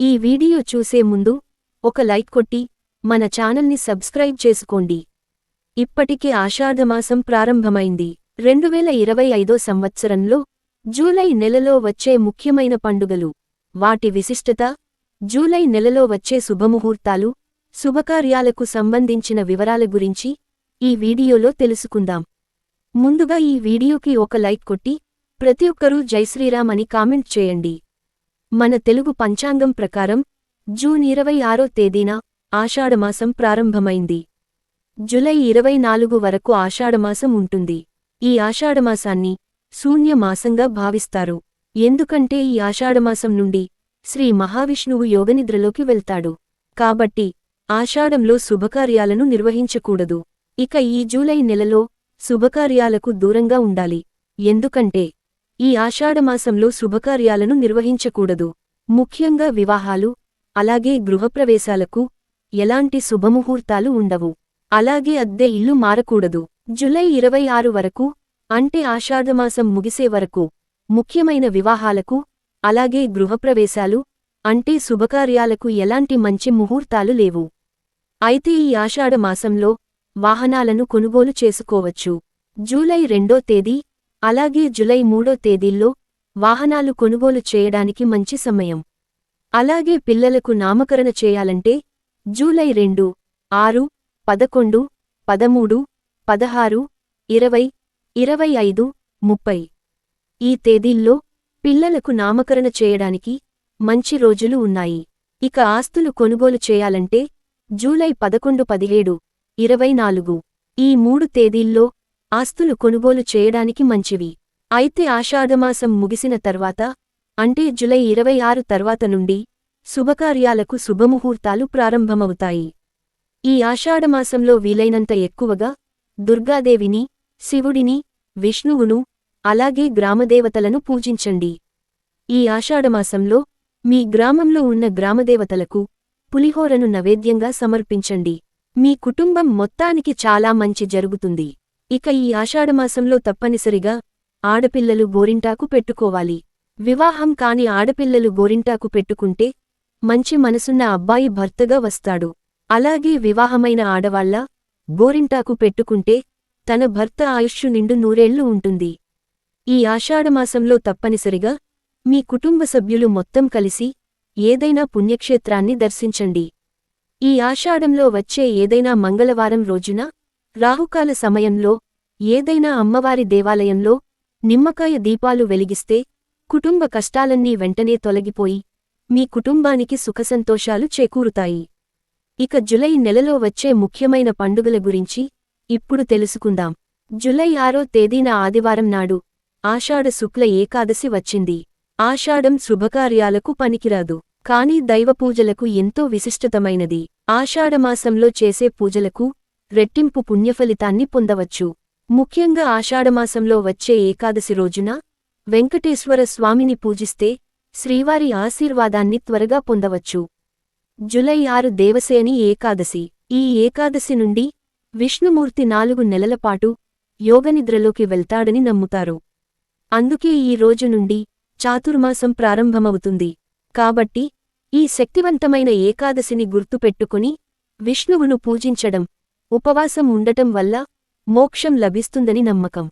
ఈ వీడియో చూసే ముందు ఒక లైక్ కొట్టి మన ఛానల్ని సబ్స్క్రైబ్ చేసుకోండి. ఇప్పటికే ఆషాఢమాసం ప్రారంభమైంది. రెండువేల ఇరవై ఐదో సంవత్సరంలో జూలై నెలలో వచ్చే ముఖ్యమైన పండుగలు. వాటి విశిష్టత జూలై నెలలో వచ్చే శుభముహూర్తాలు శుభకార్యాలకు సంబంధించిన వివరాల గురించి ఈ వీడియోలో తెలుసుకుందాం. ముందుగా ఈ వీడియోకి ఒక లైక్ కొట్టి ప్రతి ఒక్కరూ జైశ్రీరామ్ అని కామెంట్ చేయండి. మన తెలుగు పంచాంగం ప్రకారం జూన్ ఇరవై ఆరో తేదీన ఆషాఢమాసం ప్రారంభమైంది. జులై ఇరవై నాలుగు వరకు ఆషాఢమాసం ఉంటుంది. ఈ ఆషాఢమాసాన్ని శూన్యమాసంగా భావిస్తారు. ఎందుకంటే ఈ ఆషాఢమాసం నుండి శ్రీ మహావిష్ణువు యోగనిద్రలోకి వెళ్తాడు. కాబట్టి ఆషాఢంలో శుభకార్యాలను నిర్వహించకూడదు. ఇక ఈ జూలై నెలలో శుభకార్యాలకు దూరంగా ఉండాలి. ఎందుకంటే ఈ ఆషాఢమాసంలో శుభకార్యాలను నిర్వహించకూడదు. ముఖ్యంగా వివాహాలు అలాగే గృహప్రవేశాలకు ఎలాంటి శుభముహూర్తాలు ఉండవు. అలాగే అద్దె ఇల్లు మారకూడదు. జులై ఇరవై ఆరు వరకు అంటే ఆషాఢమాసం ముగిసే వరకు ముఖ్యమైన వివాహాలకు అలాగే గృహప్రవేశాలు అంటే శుభకార్యాలకు ఎలాంటి మంచి ముహూర్తాలు లేవు. అయితే ఈ ఆషాఢమాసంలో వాహనాలను కొనుగోలు చేసుకోవచ్చు. జూలై రెండో తేదీ అలాగే జులై మూడో తేదీల్లో వాహనాలు కొనుగోలు చేయడానికి మంచి సమయం. అలాగే పిల్లలకు నామకరణ చేయాలంటే జూలై రెండు ఆరు పదకొండు పదమూడు పదహారు ఇరవై ఇరవై ఐదు ముప్పై. ఈ తేదీల్లో పిల్లలకు నామకరణ చేయడానికి మంచి రోజులు ఉన్నాయి. ఇక ఆస్తులు కొనుగోలు చేయాలంటే జూలై పదకొండు పదిహేడు ఇరవై నాలుగు. ఈ మూడు తేదీల్లో ఆస్తులు కొనుగోలు చేయడానికి మంచివి. అయితే ఆషాఢమాసం ముగిసిన తర్వాత అంటే జులై ఇరవై ఆరు తర్వాత నుండి శుభకార్యాలకు శుభముహూర్తాలు ప్రారంభమవుతాయి. ఈ ఆషాఢమాసంలో వీలైనంత ఎక్కువగా దుర్గాదేవిని శివుడిని విష్ణువును అలాగే గ్రామదేవతలను పూజించండి. ఈ ఆషాఢమాసంలో మీ గ్రామంలో ఉన్న గ్రామదేవతలకు పులిహోరను నైవేద్యంగా సమర్పించండి. మీ కుటుంబం మొత్తానికి చాలా మంచి జరుగుతుంది. ఇక ఈ ఆషాఢమాసంలో తప్పనిసరిగా ఆడపిల్లలు గోరింటాకు పెట్టుకోవాలి. వివాహం కాని ఆడపిల్లలు గోరింటాకు పెట్టుకుంటే మంచి మనసున్న అబ్బాయి భర్తగా వస్తాడు. అలాగే వివాహమైన ఆడవాళ్ళ గోరింటాకు పెట్టుకుంటే తన భర్త ఆయుష్షు నిండు నూరేళ్ళు ఉంటుంది. ఈ ఆషాఢమాసంలో తప్పనిసరిగా మీ కుటుంబ సభ్యులు మొత్తం కలిసి ఏదైనా పుణ్యక్షేత్రాన్ని దర్శించండి. ఈ ఆషాఢంలో వచ్చే ఏదైనా మంగళవారం రోజున రాహుకాల సమయంలో ఏదైనా అమ్మవారి దేవాలయంలో నిమ్మకాయ దీపాలు వెలిగిస్తే కుటుంబ కష్టాలన్నీ వెంటనే తొలగిపోయి మీ కుటుంబానికి సుఖసంతోషాలు చేకూరుతాయి. ఇక జులై నెలలో వచ్చే ముఖ్యమైన పండుగల గురించి ఇప్పుడు తెలుసుకుందాం. జులై ఆరో తేదీన ఆదివారం నాడు ఆషాఢ శుక్ల ఏకాదశి వచ్చింది. ఆషాఢం శుభకార్యాలకు పనికిరాదు. కాని దైవపూజలకు ఎంతో విశిష్టతమైనది. ఆషాఢమాసంలో చేసే పూజలకు రెట్టింపు పుణ్యఫలితాన్ని పొందవచ్చు. ముఖ్యంగా ఆషాఢమాసంలో వచ్చే ఏకాదశి రోజున వెంకటేశ్వర స్వామిని పూజిస్తే శ్రీవారి ఆశీర్వాదాన్ని త్వరగా పొందవచ్చు. జులై ఆరు దేవసేని ఏకాదశి. ఈ ఏకాదశి నుండి విష్ణుమూర్తి నాలుగు నెలలపాటు యోగనిద్రలోకి వెళ్తాడని నమ్ముతారు. అందుకే ఈ రోజు నుండి చాతుర్మాసం ప్రారంభమవుతుంది. కాబట్టి ఈ శక్తివంతమైన ఏకాదశిని గుర్తుపెట్టుకుని విష్ణువును పూజించడం ఉపవాసం ఉండటం వల్ల మోక్షం లభిస్తుందని నమ్మకం.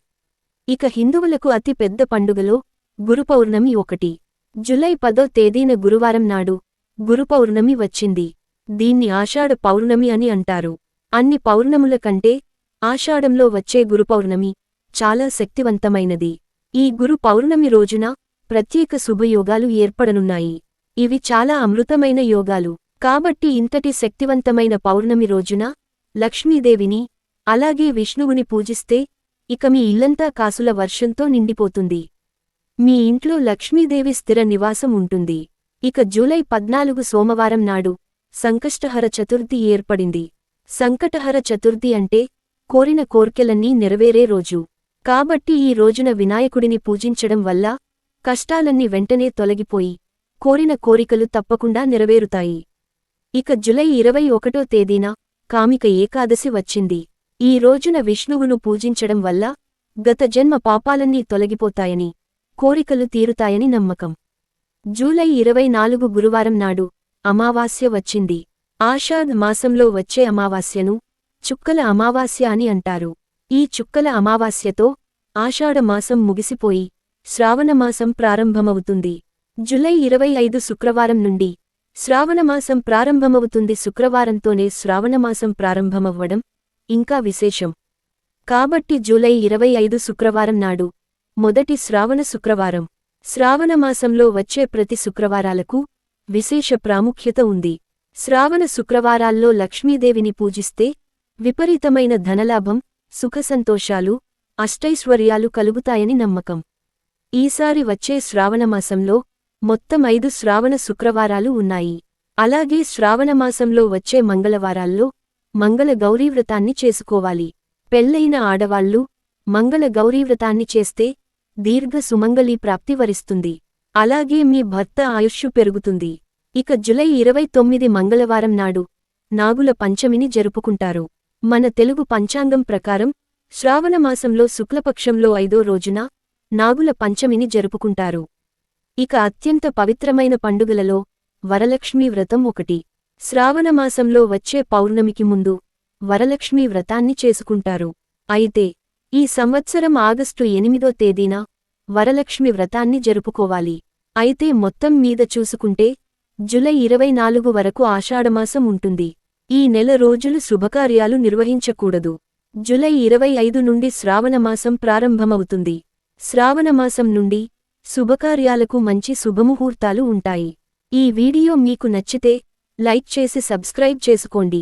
ఇక హిందువులకు అతి పెద్ద పండుగలో గురుపౌర్ణమి ఒకటి. జులై పదో తేదీన గురువారం నాడు గురుపౌర్ణమి వచ్చింది. దీన్ని ఆషాఢ పౌర్ణమి అని అంటారు. అన్ని పౌర్ణముల కంటే ఆషాఢంలో వచ్చే గురుపౌర్ణమి చాలా శక్తివంతమైనది. ఈ గురు పౌర్ణమి రోజున ప్రత్యేక శుభయోగాలు ఏర్పడనున్నాయి. ఇవి చాలా అమృతమైన యోగాలు. కాబట్టి ఇంతటి శక్తివంతమైన పౌర్ణమి రోజున లక్ష్మీదేవిని అలాగే విష్ణువుని పూజిస్తే ఇక మీ ఇల్లంతా కాసుల వర్షంతో నిండిపోతుంది. మీ ఇంట్లో లక్ష్మీదేవి స్థిర నివాసం ఉంటుంది. ఇక జూలై పద్నాలుగు సోమవారం నాడు సంకష్టహర చతుర్థి ఏర్పడింది. సంకటహర చతుర్థి అంటే కోరిన కోర్కెలన్నీ నెరవేరే రోజు. కాబట్టి ఈ రోజున వినాయకుడిని పూజించడం వల్ల కష్టాలన్నీ వెంటనే తొలగిపోయి కోరిన కోరికలు తప్పకుండా నెరవేరుతాయి. ఇక జులై ఇరవై ఒకటో తేదీన కామిక ఏకాదశి వచ్చింది. ఈ రోజున విష్ణువును పూజించడం వల్ల గత జన్మ పాపాలన్నీ తొలగిపోతాయని కోరికలు తీరుతాయని నమ్మకం. జూలై ఇరవై నాలుగు గురువారం నాడు అమావాస్య వచ్చింది. ఆషాఢ్ మాసంలో వచ్చే అమావాస్యను చుక్కల అమావాస్య అని అంటారు. ఈ చుక్కల అమావాస్యతో ఆషాఢమాసం ముగిసిపోయి శ్రావణమాసం ప్రారంభమవుతుంది. జులై ఇరవై ఐదు శుక్రవారం నుండి శ్రావణమాసం ప్రారంభమవుతుంది శుక్రవారంతోనే శ్రావణమాసం ప్రారంభమవ్వడం ఇంకా విశేషం. కాబట్టి జూలై ఇరవై ఐదు శుక్రవారం నాడు మొదటి శ్రావణ శుక్రవారం. శ్రావణమాసంలో వచ్చే ప్రతి శుక్రవారాలకు విశేష ప్రాముఖ్యత ఉంది. శ్రావణ శుక్రవారాల్లో లక్ష్మీదేవిని పూజిస్తే విపరీతమైన ధనలాభం సుఖసంతోషాలు అష్టైశ్వర్యాలు కలుగుతాయని నమ్మకం. ఈసారి వచ్చే శ్రావణమాసంలో మొత్తం ఐదు శ్రావణ శుక్రవారాలు ఉన్నాయి. అలాగే శ్రావణమాసంలో వచ్చే మంగళవారాల్లో మంగళ గౌరీవ్రతాన్ని చేసుకోవాలి. పెళ్ళైన ఆడవాళ్ళు మంగళ గౌరీవ్రతాన్ని చేస్తే దీర్ఘ సుమంగళీ ప్రాప్తి వరిస్తుంది. అలాగే మీ భర్త ఆయుష్యు పెరుగుతుంది. ఇక జులై ఇరవై తొమ్మిది మంగళవారం నాడు నాగుల పంచమిని జరుపుకుంటారు. మన తెలుగు పంచాంగం ప్రకారం శ్రావణమాసంలో శుక్లపక్షంలో ఐదో రోజున నాగుల పంచమిని జరుపుకుంటారు. ఇక అత్యంత పవిత్రమైన పండుగలలో వరలక్ష్మీ వ్రతం ఒకటి. శ్రావణమాసంలో వచ్చే పౌర్ణమికి ముందు వరలక్ష్మీ వ్రతాన్ని చేసుకుంటారు. అయితే ఈ సంవత్సరం ఆగస్టు ఎనిమిదో తేదీన వరలక్ష్మి వ్రతాన్ని జరుపుకోవాలి. అయితే మొత్తం మీద చూసుకుంటే జులై ఇరవై నాలుగు వరకు ఆషాఢమాసం ఉంటుంది. ఈ నెల రోజులు శుభకార్యాలు నిర్వహించకూడదు. జులై ఇరవై ఐదు నుండి శ్రావణమాసం ప్రారంభమవుతుంది. శ్రావణమాసం నుండి శుభకార్యాలకు మంచి శుభముహూర్తాలు ఉంటాయి. ఈ వీడియో మీకు నచ్చితే లైక్ చేసి సబ్స్క్రైబ్ చేసుకోండి.